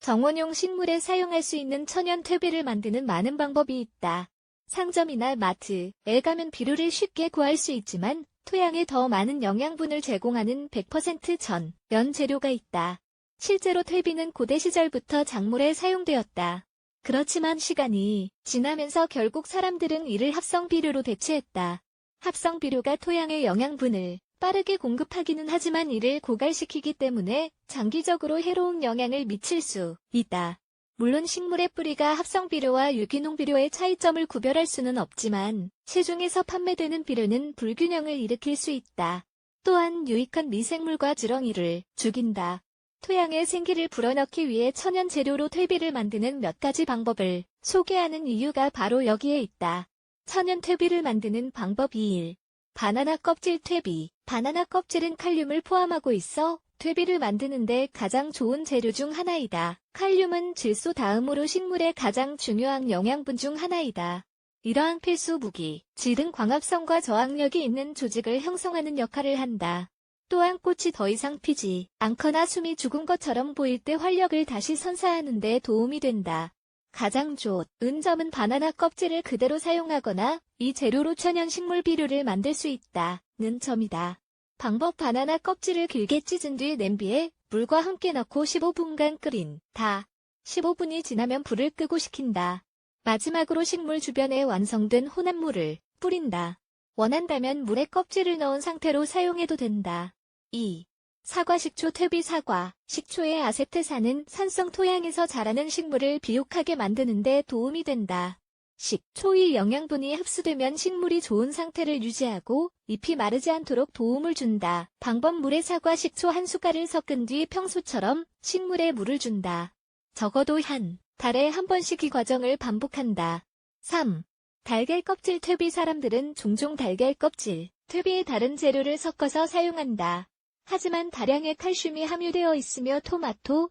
정원용 식물에 사용할 수 있는 천연 퇴비를 만드는 많은 방법이 있다. 상점이나 마트에 가면 비료를 쉽게 구할 수 있지만 토양에 더 많은 영양분을 제공하는 100% 전, 연 재료가 있다. 실제로 퇴비는 고대 시절부터 작물에 사용되었다. 그렇지만 시간이 지나면서 결국 사람들은 이를 합성 비료로 대체했다. 합성 비료가 토양의 영양분을 빠르게 공급하기는 하지만 이를 고갈시키기 때문에 장기적으로 해로운 영향을 미칠 수 있다. 물론 식물의 뿌리가 합성 비료와 유기농 비료의 차이점을 구별할 수는 없지만 시중에서 판매되는 비료는 불균형을 일으킬 수 있다. 또한 유익한 미생물과 주렁이를 죽인다. 토양에 생기를 불어넣기 위해 천연 재료로 퇴비를 만드는 몇 가지 방법을 소개하는 이유가 바로 여기에 있다. 천연 퇴비를 만드는 방법 2일. 바나나 껍질 퇴비. 바나나 껍질은 칼륨을 포함하고 있어 퇴비를 만드는데 가장 좋은 재료 중 하나이다. 칼륨은 질소 다음으로 식물의 가장 중요한 영양분 중 하나이다. 이러한 필수 무기, 질은 광합성과 저항력이 있는 조직을 형성하는 역할을 한다. 또한 꽃이 더 이상 피지 않거나 숨이 죽은 것처럼 보일 때 활력을 다시 선사하는 데 도움이 된다. 가장 좋은 점은 바나나 껍질을 그대로 사용하거나 이 재료로 천연 식물 비료를 만들 수 있다는 점이다. 방법 바나나 껍질을 길게 찢은 뒤 냄비에 물과 함께 넣고 15분간 끓인 다. 15분이 지나면 불을 끄고 식힌다. 마지막으로 식물 주변에 완성된 혼합물을 뿌린다. 원한다면 물에 껍질을 넣은 상태로 사용해도 된다. 2. 사과 식초 퇴비 사과, 식초의 아세트산은 산성 토양에서 자라는 식물을 비옥하게 만드는 데 도움이 된다. 식초의 영양분이 흡수되면 식물이 좋은 상태를 유지하고 잎이 마르지 않도록 도움을 준다. 방법 물에 사과 식초 한 숟갈을 섞은 뒤 평소처럼 식물에 물을 준다. 적어도 한 달에 한 번씩 이 과정을 반복한다. 3. 달걀 껍질 퇴비 사람들은 종종 달걀 껍질, 퇴비에 다른 재료를 섞어서 사용한다. 하지만 다량의 칼슘이 함유되어 있으며 토마토,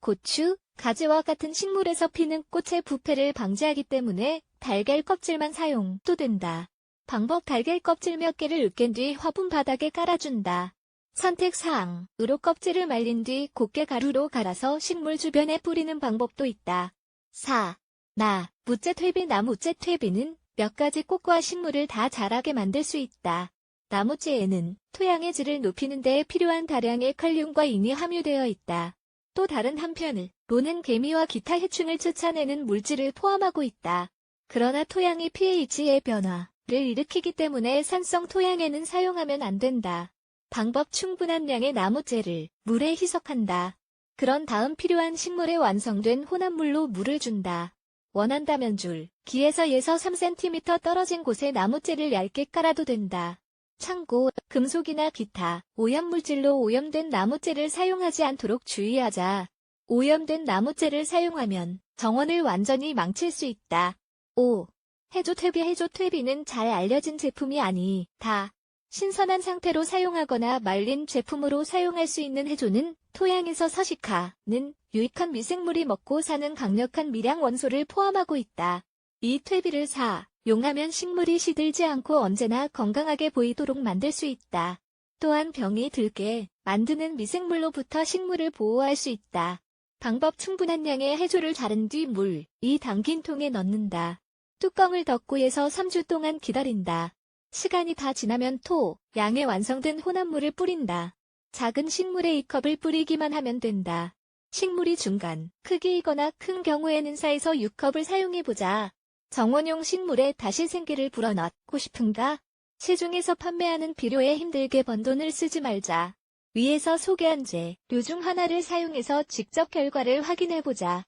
고추, 가지와 같은 식물에서 피는 꽃의 부패를 방지하기 때문에 달걀 껍질만 사용도 된다. 방법 달걀 껍질 몇 개를 으깬 뒤 화분 바닥에 깔아준다. 선택사항, 으로 껍질을 말린 뒤 곱게 가루로 갈아서 식물 주변에 뿌리는 방법도 있다. 4. 나, 무채 퇴비 나무채 퇴비는 몇 가지 꽃과 식물을 다 자라게 만들 수 있다. 나무채에는 토양의 질을 높이는 데 필요한 다량의 칼륨과 인이 함유되어 있다. 또 다른 한편을 로는 개미와 기타 해충을 쫓아내는 물질을 포함하고 있다. 그러나 토양의 pH의 변화를 일으키기 때문에 산성 토양에는 사용하면 안 된다. 방법 충분한 양의 나무재를 물에 희석한다. 그런 다음 필요한 식물에 완성된 혼합물로 물을 준다. 원한다면 줄, 기에서 예서 3cm 떨어진 곳에 나무재를 얇게 깔아도 된다. 참고, 금속이나 기타, 오염물질로 오염된 나무재를 사용하지 않도록 주의하자. 오염된 나무재를 사용하면 정원을 완전히 망칠 수 있다. 5. 해조 퇴비 해조 퇴비는 잘 알려진 제품이 아니, 다. 신선한 상태로 사용하거나 말린 제품으로 사용할 수 있는 해조는 토양에서 서식하는 유익한 미생물이 먹고 사는 강력한 미량 원소를 포함하고 있다. 이 퇴비를 사, 용하면 식물이 시들지 않고 언제나 건강하게 보이도록 만들 수 있다. 또한 병이 들게 만드는 미생물로부터 식물을 보호할 수 있다. 방법 충분한 양의 해조를 자른 뒤 물, 이 담긴 통에 넣는다. 뚜껑을 덮고 해서 3주 동안 기다린다. 시간이 다 지나면 토, 양의 완성된 혼합물을 뿌린다. 작은 식물에 이 컵을 뿌리기만 하면 된다. 식물이 중간, 크기이거나 큰 경우에는 4에서 6컵을 사용해보자. 정원용 식물에 다시 생기를 불어넣고 싶은가? 시중에서 판매하는 비료에 힘들게 번 돈을 쓰지 말자. 위에서 소개한 재료 중 하나를 사용해서 직접 결과를 확인해보자.